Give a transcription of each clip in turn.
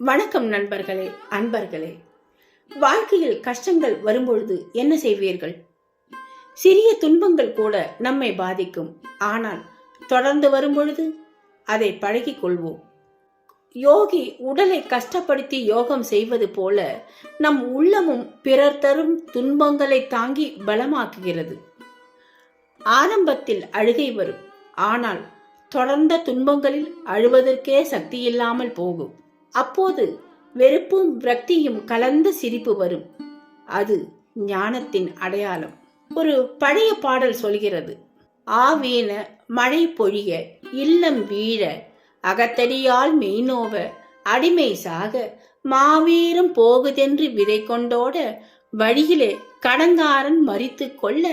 வணக்கம் நண்பர்களே அன்பர்களே. வாழ்க்கையில் கஷ்டங்கள் வரும்பொழுது என்ன செய்வீர்கள்? சிறிய துன்பங்கள் கூட நம்மை பாதிக்கும். ஆனால் தொடர்ந்து வரும்பொழுது அதை பழகிக் கொள்வோம். யோகி உடலை கஷ்டப்படுத்தி யோகம் செய்வது போல நம் உள்ளமும் பிறர் தரும் துன்பங்களை தாங்கி பலமாக்குகிறது. ஆரம்பத்தில் அழுகை வரும். ஆனால் தொடர்ந்த துன்பங்களில் அழுவதற்கே சக்தி இல்லாமல் போகும். அப்போது வெறுப்பும் விரக்தியும் கலந்த சிரிப்பு வரும். அது ஞானத்தின் அடையாளம். ஒரு பழைய பாடல் சொல்கிறது. ஆவேன மழை பொழிய இல்லம் வீழ அகத்தடியால் மெய்நோவ அடிமை சாக மாவீரம் போகுதென்று விதை கொண்டோட வழியிலே கடங்காரன் மறித்து கொள்ள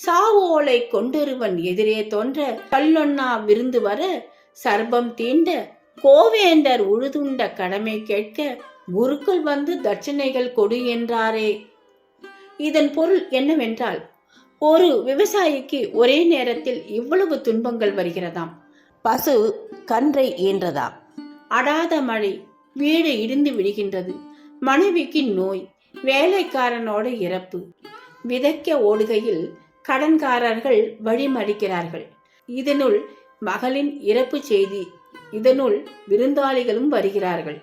சாவோலை கொண்டொருவன் எதிரே தோன்ற கல்லொன்னா விருந்து வர சர்பம் தீண்ட கோவேந்தர் உழுதுண்ட கடமை கேட்க குருக்கள் வந்து தட்சணைகள் கொடு என்றாரே. இதன் பொருள் என்னவென்றால் ஒரு விவசாயிக்கு ஒரே நேரத்தில் இவ்வளவு துன்பங்கள் வருகிறதாம். பசு கன்றை ஈன்றதாம் அடாத மழை வீடு இடிந்து விடுகின்றது. மனைவிக்கு நோய் வேலைக்காரனோட இறப்பு. விதைக்க ஓடுகையில் கடன்காரர்கள் வழிமறிக்கிறார்கள். இதனுள் மகளின் இறப்பு செய்தி இதனுள் விருந்தாளிகளும் வருகிறார்கள்.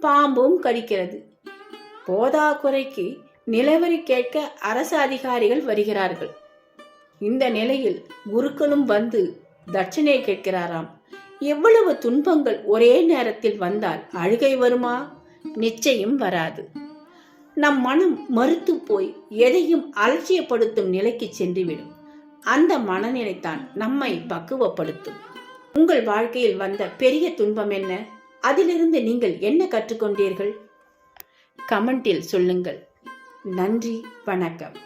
பாம்பும் கடிக்கிறது. போதாக்குறைக்கு நிலவரி கேட்க அரசு அதிகாரிகள் வருகிறார்கள். இந்த நிலையில் குருக்களும் வந்து தட்சணை கேட்கிறாராம். எவ்வளவு துன்பங்கள் ஒரே நேரத்தில் வந்தால் அழுகை வருமா? நிச்சயம் வராது. நம் மனம் மறுத்து போய் எதையும் அலட்சியப்படுத்தும் நிலைக்கு சென்றுவிடும். அந்த மனநிலைத்தான் நம்மை பக்குவப்படுத்தும் உங்கள் வாழ்க்கையில் வந்த பெரிய துன்பம் என்ன? அதிலிருந்து நீங்கள் என்ன கற்றுக்கொண்டீர்கள்? கமெண்டில் சொல்லுங்கள். நன்றி வணக்கம்.